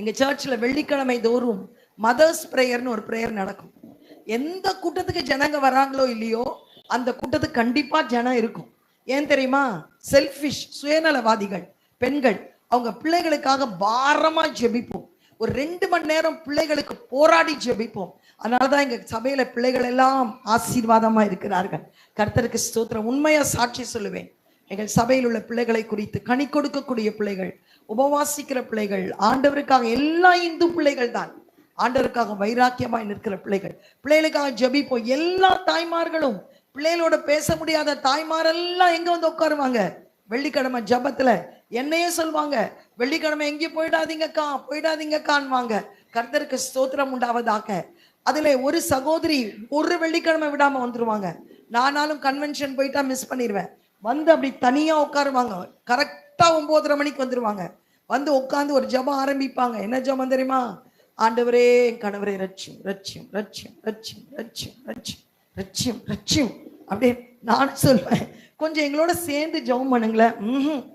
எங்க சர்ச்சில் வெள்ளிக்கிழமை தோறும் மதர்ஸ் ப்ரேயர்னு ஒரு ப்ரேயர் நடக்கும். எந்த கூட்டத்துக்கு ஜனங்க வராங்களோ இல்லையோ அந்த கூட்டத்துக்கு கண்டிப்பாக ஜனம் இருக்கும். ஏன் தெரியுமா? செல்ஃபிஷ் சுயநலவாதிகள் பெண்கள் அவங்க பிள்ளைகளுக்காக பாரமாக ஜெபிப்போம். ஒரு ரெண்டு மணி நேரம் பிள்ளைகளுக்கு போராடி ஜெபிப்போம். அதனாலதான் எங்கள் சபையில் பிள்ளைகள் எல்லாம் ஆசீர்வாதமாக இருக்கிறார்கள். கர்த்தருக்கு ஸ்தோத்திரம். உண்மையாக சாட்சி சொல்லுவேன். எங்கள் சபையில் உள்ள பிள்ளைகளை குறித்து கனி கொடுக்கக்கூடிய பிள்ளைகள் உபவாசிக்கிற பிள்ளைகள் ஆண்டவருக்காக எல்லா இந்து பிள்ளைகள் தான். ஆண்டவருக்காக வைராக்கியமாய் நிற்கிற பிள்ளைகள் பிள்ளைகளுக்காக ஜெபிப்போம். எல்லா தாய்மார்களும் பிள்ளைகளோட பேச முடியாத தாய்மாரெல்லாம் எங்க வந்து உட்காருவாங்க? வெள்ளிக்கிழமை ஜபத்துல என்னையே சொல்லுவாங்க வெள்ளிக்கிழமை எங்கேயும் போயிடாதீங்கக்கா போயிடாதீங்கக்கான்வாங்க. கர்த்தருக்கு ஸ்தோத்திரம் உண்டாவதாக. அதுல ஒரு சகோதரி ஒரு வெள்ளிக்கிழமை விடாம வந்துருவாங்க. நானாலும் கன்வென்ஷன் போயிட்டா மிஸ் பண்ணிடுவேன் வந்து அப்படி தனியா உட்காருவாங்க. கரெக்டா ஒன்பதரை மணிக்கு வந்துருவாங்க. வந்து உட்காந்து ஒரு ஜெபம் ஆரம்பிப்பாங்க. என்ன ஜெபம் தெரியுமா? ஆண்டவரே என் கணவரே ரட்சியம் ரட்சியம் ரட்சியம் ரட்சியம் ரட்சியம் ரட்சியம் ரட்சியம் ரட்சியம் அப்படியே நானும் சொல்வேன். கொஞ்சம் எங்களோட சேர்ந்து ஜெபம் பண்ணுங்களேன். ம்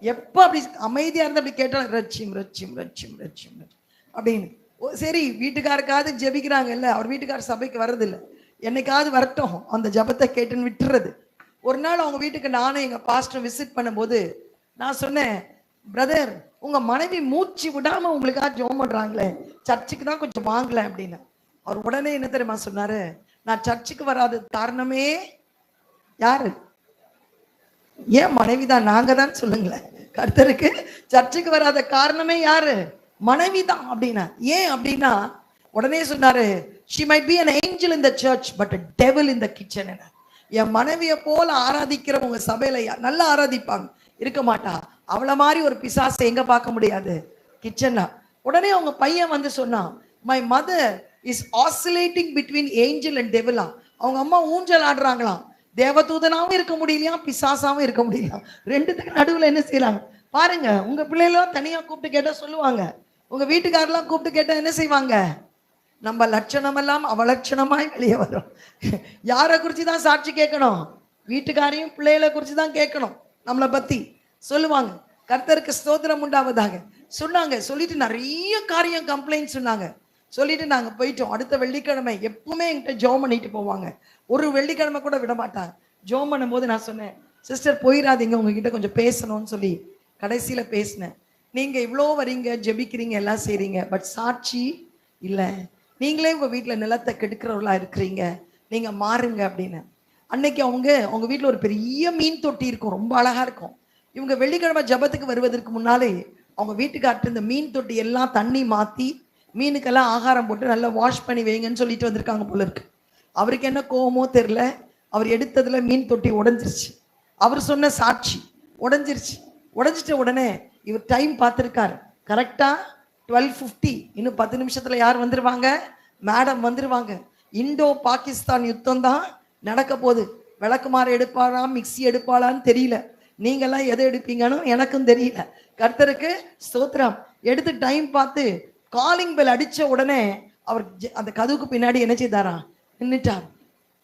எப்ப அப்படி அமைதியா இருந்து அப்படி கேட்டாலும் ரட்சியம் ரட்சியம் ரட்சியம் ரட்சியம் அப்படின்னு. ஓ, சரி வீட்டுக்காருக்காவது ஜெபிக்கிறாங்கல்ல. அவர் வீட்டுக்கார சபைக்கு வர்றதில்ல. என்னைக்காவது வரட்டும். அந்த ஜெபத்தை கேட்டுன்னு விட்டுறது. ஒரு நாள் அவங்க வீட்டுக்கு நானும் எங்கள் பாஸ்டர் விசிட் பண்ணும்போது நான் சொன்னேன் பிரதர் உங்கள் மனைவி மூச்சு விடாமல் உங்களுக்காக ஜோம் பண்ணுறாங்களே சர்ச்சுக்கு தான் கொஞ்சம் வாங்கல அப்படின்னு. அவர் உடனே என்ன தெரியுமா சொன்னார் நான் சர்ச்சுக்கு வராத காரணமே யாரு? ஏன் மனைவி தான் நாங்கள் தான் சொல்லுங்களேன். கர்த்தருக்கு சர்ச்சுக்கு வராத காரணமே யாரு? மனைவி தான் அப்படின்னா. ஏன் அப்படின்னா உடனே சொன்னாரு she might be an angel in the church but devil in the kitchen என் மனைவியை போல ஆராதிக்கிறவங்க சபையில நல்லா ஆராதிப்பாங்க. இருக்க மாட்டா. அவளை மாதிரி ஒரு பிசாசை எங்க பார்க்க முடியாது? கிச்சன்ல உடனே அவங்க பையன் வந்து சொன்னான் my mother is oscillating between angel and டெவிலா அவங்க அம்மா ஊஞ்சல் ஆடுறாங்களாம். தேவதூதனாவும் இருக்க முடியலையா? பிசாசாவும் இருக்க முடியலையா? ரெண்டுத்துக்கு நடுவில் என்ன செய்யறாங்க பாருங்க உங்க பிள்ளைகளும் தனியா கூப்பிட்டு கேட்டா சொல்லுவாங்க. உங்க வீட்டுக்காரெல்லாம் கூப்பிட்டு கேட்டா என்ன செய்வாங்க? நம்ம லட்சணமெல்லாம் அவலட்சணமாய் வெளியே வரும். யாரை குறித்து தான் சாட்சி கேட்கணும்? வீட்டுக்காரையும் பிள்ளைகளை குறித்து தான் கேட்கணும். நம்மளை பற்றி சொல்லுவாங்க. கர்த்தருக்கு ஸ்தோத்திரம் உண்டாவதாக. சொன்னாங்க. சொல்லிட்டு நிறைய காரியம் கம்ப்ளைண்ட் சொன்னாங்க. சொல்லிட்டு நாங்கள் போயிட்டோம். அடுத்த வெள்ளிக்கிழமை எப்பவுமே என்கிட்ட ஜோம் பண்ணிட்டு போவாங்க. ஒரு வெள்ளிக்கிழமை கூட விட மாட்டாங்க. ஜோம் பண்ணும்போது நான் சொன்னேன் சிஸ்டர் போயிடாதீங்க. உங்ககிட்ட கொஞ்சம் பேசணும்னு சொல்லி கடைசியில் பேசினேன். நீங்கள் இவ்வளோ வரீங்க ஜெபிக்கிறீங்க எல்லாம் செய்கிறீங்க பட் சாட்சி இல்லை. நீங்களே உங்கள் வீட்டில் நிலத்தை கெடுக்கிறவர்களா இருக்கிறீங்க. நீங்கள் மாறுங்க அப்படின்னு. அன்னைக்கு அவங்க அவங்க வீட்டில் ஒரு பெரிய மீன் தொட்டி இருக்கும். ரொம்ப அழகாக இருக்கும். இவங்க வெள்ளிக்கிழமை ஜெபத்துக்கு வருவதற்கு முன்னாலே அவங்க வீட்டுக்கார்ட்டு இந்த மீன் தொட்டி எல்லாம் தண்ணி மாற்றி மீனுக்கெல்லாம் ஆகாரம் போட்டு நல்லா வாஷ் பண்ணி வைங்கன்னு சொல்லிட்டு வந்திருக்காங்க போல இருக்கு. அவருக்கு என்ன கோவமோ தெரில அவர் எடுத்ததில் மீன் தொட்டி உடஞ்சிருச்சு. அவர் சொன்ன சாட்சி உடஞ்சிருச்சு. உடஞ்சிட்ட உடனே இவர் டைம் பார்த்துருக்காரு. கரெக்டாக டுவெல் ஃபிஃப்டி இன்னும் பத்து நிமிஷத்தில் யார் வந்துருவாங்க? மேடம் வந்துருவாங்க. இண்டோ பாகிஸ்தான் யுத்தம் தான் நடக்க போகுது. விளக்குமாறு எடுப்பாரா மிக்ஸி எடுப்பாளான்னு தெரியல. நீங்கள்லாம் எதை எடுப்பீங்கன்னு எனக்கும் தெரியல. கர்த்தருக்கு ஸ்தோத்திரம். எடுத்து டைம் பார்த்து காலிங் பெல் அடித்த உடனே அவர் அந்த கதவுக்கு பின்னாடி என்ன செய்தாரா? நின்றுட்டார்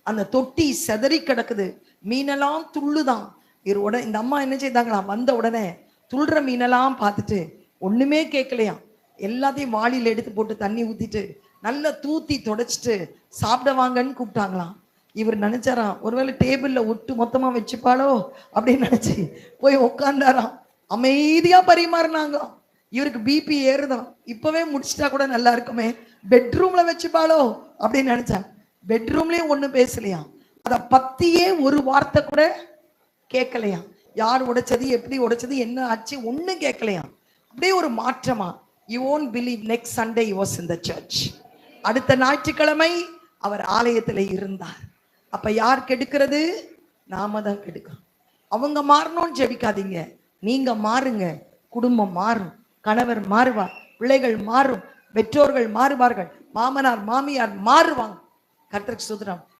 அந்த தொட்டி செதறி கிடக்குது. மீனெல்லாம் துள்ளுதான். இவர் உடனே இந்த அம்மா என்ன செய்தாங்களாம்? வந்த உடனே துள்ளுற மீனெல்லாம் பார்த்துட்டு ஒன்றுமே கேட்கலையாம். எல்லாத்தையும் வாளியில் எடுத்து போட்டு தண்ணி ஊத்திட்டு நல்லா தூத்தி தொடச்சிட்டு சாப்பிட வாங்கன்னு கூப்பிட்டாங்களாம். இவர் நினைச்சாராம் ஒருவேளை டேபிள்ல ஒட்டு மொத்தமா வச்சுப்பாளோ அப்படின்னு நினைச்சு போய் உட்காந்தாராம் அமைதியா பரிமாறினாங்களாம் இவருக்கு பிபி ஏறுதான். இப்பவே முடிச்சிட்டா கூட நல்லா இருக்குமே. பெட்ரூம்ல வச்சுப்பாளோ அப்படின்னு நினைச்சாங்க பெட்ரூம்லயும் ஒண்ணு பேசலையா? அதை பத்தியே ஒரு வார்த்தை கூட கேட்கலையாம் யார் உடைச்சது எப்படி உடைச்சது என்ன ஆச்சு ஒண்ணும் கேட்கலையா? அப்படியே ஒரு மாற்றமா. You won't believe next Sunday was in the church அடுத்த ஞாயிற்றுக்கிழமை அவர் ஆலயத்துல இருந்தார். அப்ப யார் கெடுக்கிறது? நாம தான் கெடுக்கிறோம். அவங்க மாறணும்னு ஜெபிக்காதீங்க. நீங்க மாறுங்க. குடும்பம் மாறும். கணவர் மாறுவார். பிள்ளைகள் மாறும். பெற்றோர்கள் மாறுவார்கள். மாமனார் மாமியார் மாறுவாங்க. கர்த்தர் சுதரம்